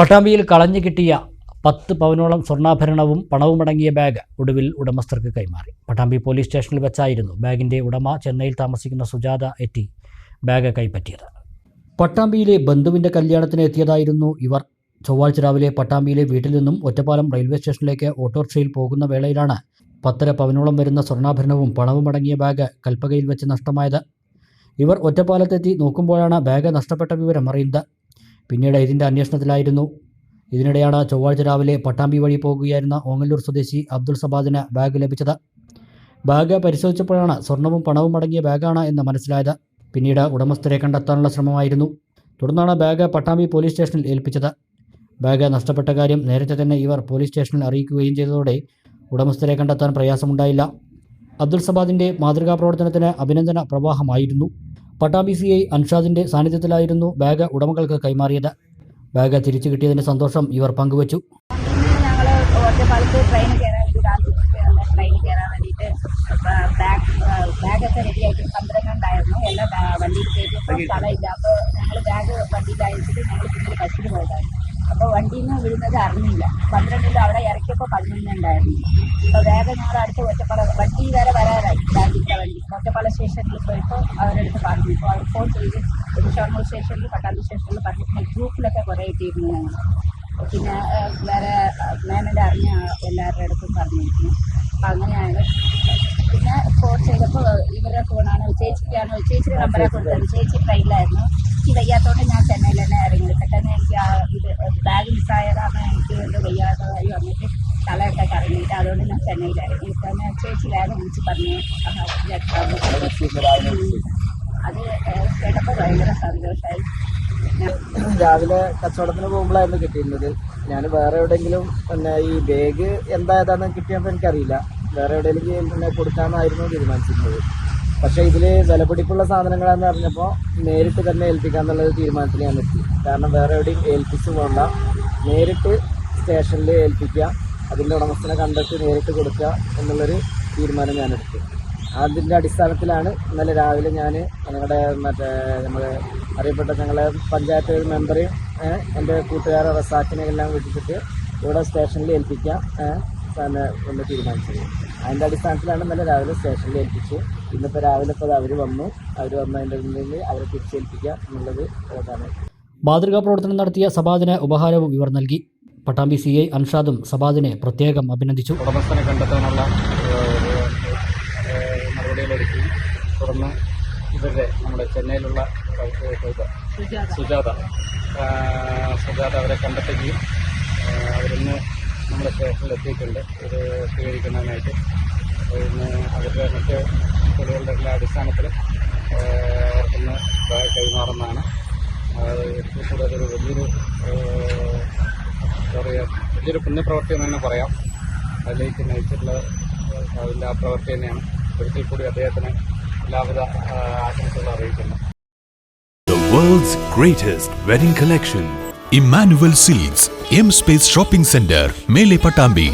പട്ടാമ്പിയിൽ കളഞ്ഞു കിട്ടിയ പത്ത് പവനോളം സ്വർണാഭരണവും പണവുമടങ്ങിയ ബാഗ് ഒടുവിൽ ഉടമസ്ഥർക്ക് കൈമാറി. പട്ടാമ്പി പോലീസ് സ്റ്റേഷനിൽ വെച്ചായിരുന്നു ബാഗിന്റെ ഉടമ ചെന്നൈയിൽ താമസിക്കുന്ന സുജാത എത്തി ബാഗ് കൈപ്പറ്റിയത്. പട്ടാമ്പിയിലെ ബന്ധുവിന്റെ കല്യാണത്തിന് എത്തിയതായിരുന്നു ഇവർ. ചൊവ്വാഴ്ച രാവിലെ പട്ടാമ്പിയിലെ വീട്ടിൽ നിന്നും ഒറ്റപ്പാലം റെയിൽവേ സ്റ്റേഷനിലേക്ക് ഓട്ടോറിക്ഷയിൽ പോകുന്ന വേളയിലാണ് പത്തര പവനോളം വരുന്ന സ്വർണാഭരണവും പണവും അടങ്ങിയ ബാഗ് കൽപ്പകയിൽ വെച്ച് നഷ്ടമായത്. ഇവർ ഒറ്റപ്പാലത്തെത്തി നോക്കുമ്പോഴാണ് ബാഗ് നഷ്ടപ്പെട്ട വിവരം അറിയുന്നത്. പിന്നീട് ഇതിന്റെ അന്വേഷണത്തിലായിരുന്നു. ഇതിനിടെയാണ് ചൊവ്വാഴ്ച രാവിലെ പട്ടാമ്പി വഴി പോകുകയായിരുന്ന ഓങ്ങല്ലൂർ സ്വദേശി അബ്ദുൾ സബാദിന് ബാഗ് ലഭിച്ചത്. ബാഗ് പരിശോധിച്ചപ്പോഴാണ് സ്വർണവും പണവും അടങ്ങിയ ബാഗാണ് എന്ന് മനസ്സിലായത്. പിന്നീട് ഉടമസ്ഥരെ കണ്ടെത്താനുള്ള ശ്രമമായിരുന്നു. തുടർന്നാണ് ബാഗ് പട്ടാമ്പി പോലീസ് സ്റ്റേഷനിൽ ഏൽപ്പിച്ചത്. ബാഗ് നഷ്ടപ്പെട്ട കാര്യം നേരത്തെ തന്നെ ഇവർ പോലീസ് സ്റ്റേഷനിൽ അറിയിക്കുകയും ചെയ്തതോടെ ഉടമസ്ഥരെ കണ്ടെത്താൻ പ്രയാസമുണ്ടായില്ല. അബ്ദുൾ സബാദിന്റെ മാതൃകാ പ്രവർത്തനത്തിന് അഭിനന്ദന പ്രവാഹമായിരുന്നു. പട്ടാമ്പി സി ഐ അൻഷാദിന്റെ സാന്നിധ്യത്തിലായിരുന്നു ബാഗ് ഉടമകൾക്ക് കൈമാറിയത്. ബാഗ് തിരിച്ചു കിട്ടിയതിന്റെ സന്തോഷം ഇവർ പങ്കുവച്ചു. ബാഗൊക്കെ റെഡിയായിട്ട് പന്ത്രണ്ടുണ്ടായിരുന്നു എല്ലാം വണ്ടിയിൽ കയറ്റിയപ്പോൾ സ്ഥലമില്ല. അപ്പോൾ ഞങ്ങൾ ബാഗ് വണ്ടിയിൽ അയച്ചിട്ട് ഞങ്ങൾ പിന്നീട് ബസ്സിൽ പോയതായിരുന്നു. അപ്പോൾ വണ്ടിയിൽ നിന്ന് വീഴുന്നത് അറിഞ്ഞില്ല. പന്ത്രണ്ടിൽ അവിടെ ഇറക്കിയപ്പോൾ പതിനൊന്നുണ്ടായിരുന്നു അപ്പോൾ വേഗം ഞങ്ങൾ അടുത്ത് ഒറ്റപ്പാല വണ്ടി വരെ വരാറായി. ബാഗിന്റെ വണ്ടി. ഒറ്റപ്പാല സ്റ്റേഷനിൽ പോയപ്പോൾ അവരെടുത്ത് പറഞ്ഞു. അപ്പൊ അവർ ഫോൺ ചെയ്ത് ഷൊർണൂർ സ്റ്റേഷനിൽ പട്ടാമ്പി സ്റ്റേഷനിൽ പറഞ്ഞിട്ട് ഗ്രൂപ്പിലൊക്കെ കുറേ ഇട്ടിരുന്നു ഞങ്ങൾ പിന്നെ വേറെ മാമിന്റെ അറിഞ്ഞ എല്ലാവരുടെ അടുത്തും പറഞ്ഞിരുന്നു. അപ്പം അങ്ങനെയാണ് പിന്നെ ഫോൺ ചെയ്തപ്പോൾ ഇവരുടെ ഫോണാണ്. ചേച്ചിക്കാണ്. ചേച്ചിയുടെ നമ്പറാണ് കൊടുത്തത്. ചേച്ചി ട്രെയിനിലായിരുന്നു എനിക്ക് വയ്യാത്തോണ്ട് ഞാൻ ചെന്നൈയിൽ തന്നെ ഇറങ്ങി പെട്ടെന്ന് എനിക്ക് ആ ഇത് ബാഗ് മിസ്സായതാണ് എനിക്ക് എന്ത് വയ്യാത്തതായി വന്നിട്ട് തലയൊക്കെ കറങ്ങിയിട്ട് അതുകൊണ്ട് ഞാൻ ചെന്നൈയിൽ ഇറങ്ങി തന്നെ ചേച്ചി വേഗം വിളിച്ച് പറഞ്ഞു. അത് കേട്ടപ്പോൾ ഭയങ്കര സന്തോഷമായി രാവിലെ കച്ചവടത്തിന് പോകുമ്പോഴായിരുന്നു കിട്ടിയിരുന്നത്. ഞാൻ വേറെ എവിടെയെങ്കിലും പിന്നെ ഈ ബാഗ് എന്തായതാന്ന് കിട്ടിയപ്പോൾ എനിക്കറിയില്ല. വേറെ എവിടെയെങ്കിലും പിന്നെ കൊടുക്കാമെന്നായിരുന്നു തീരുമാനിച്ചിരുന്നത്. പക്ഷേ ഇതിൽ വിലപിടിപ്പുള്ള സാധനങ്ങളാന്ന് പറഞ്ഞപ്പോൾ നേരിട്ട് തന്നെ ഏൽപ്പിക്കാന്നുള്ളൊരു തീരുമാനത്തിൽ ഞാൻ എത്തി കാരണം വേറെ എവിടെയും ഏൽപ്പിച്ച് പോകണ്ട നേരിട്ട് സ്റ്റേഷനിൽ ഏൽപ്പിക്കുക അതിന്റെ ഉടമസ്ഥനെ കണ്ടെത്തി നേരിട്ട് കൊടുക്കുക എന്നുള്ളൊരു തീരുമാനം ഞാൻ എടുത്തു. അതിന്റെ അടിസ്ഥാനത്തിലാണ് ഇന്നലെ രാവിലെ ഞാൻ ഞങ്ങളുടെ മറ്റേ നമ്മുടെ അറിയപ്പെട്ട ഞങ്ങളെ പഞ്ചായത്ത് മെമ്പറെയും എന്റെ കൂട്ടുകാരെ റസാക്കിനെ എല്ലാം വിളിച്ചിട്ട് ഇവിടെ സ്റ്റേഷനിൽ ഏൽപ്പിക്കാം. തന്നെ എന്ന് തീരുമാനിച്ചത്. അതിന്റെ അടിസ്ഥാനത്തിലാണ് ഇന്നലെ രാവിലെ സ്റ്റേഷനിൽ ഏൽപ്പിച്ചു. ഇന്നിപ്പോൾ രാവിലെ ഇപ്പോൾ അവർ വന്നു. അവർ വന്നതിന്റെ മുന്നിൽ അവരെ തിരിച്ചേൽപ്പിക്കുക എന്നുള്ളത് അതാണ് മാതൃകാ പ്രവർത്തനം നടത്തിയ സബാദിന് ഉപഹാരവും ഇവർ നൽകി. പട്ടാമ്പി സി ഐ അൻഷാദും സബാദിനെ പ്രത്യേകം അഭിനന്ദിച്ചു. ഉടമസ്ഥനെ കണ്ടെത്താനുള്ള നടപടികളെടുക്കുകയും തുടർന്ന് ഇവരുടെ നമ്മുടെ ചെന്നൈയിലുള്ള സുജാത. സുജാത. അവരെ കണ്ടെത്തുകയും അവരിന്ന് നമ്മുടെ സ്റ്റേഷനിൽ എത്തിയിട്ടുണ്ട്. ഇത് സ്വീകരിക്കുന്നതിനായിട്ട്. ഇന്ന് അവരുടെ മറ്റ് തെളിവുകളുടെ എല്ലാ അടിസ്ഥാനത്തിൽ അവർക്കിന്ന് കൈമാറുന്നതാണ്. ഒരു വലിയൊരു എന്താ പറയുക വലിയൊരു പുണ്യപ്രവൃത്തി എന്ന് തന്നെ പറയാം. അതിലേക്ക് നയിച്ചിട്ടുള്ള അതിന്റെ ആ പ്രവൃത്തി തന്നെയാണ്. ഒരിക്കൽ കൂടി അദ്ദേഹത്തിന് എല്ലാവിധ ആശംസകളും അറിയിക്കുന്നു The world's greatest wedding collection. Emmanuel Silks, M Space Shopping Center, Mele Patambi,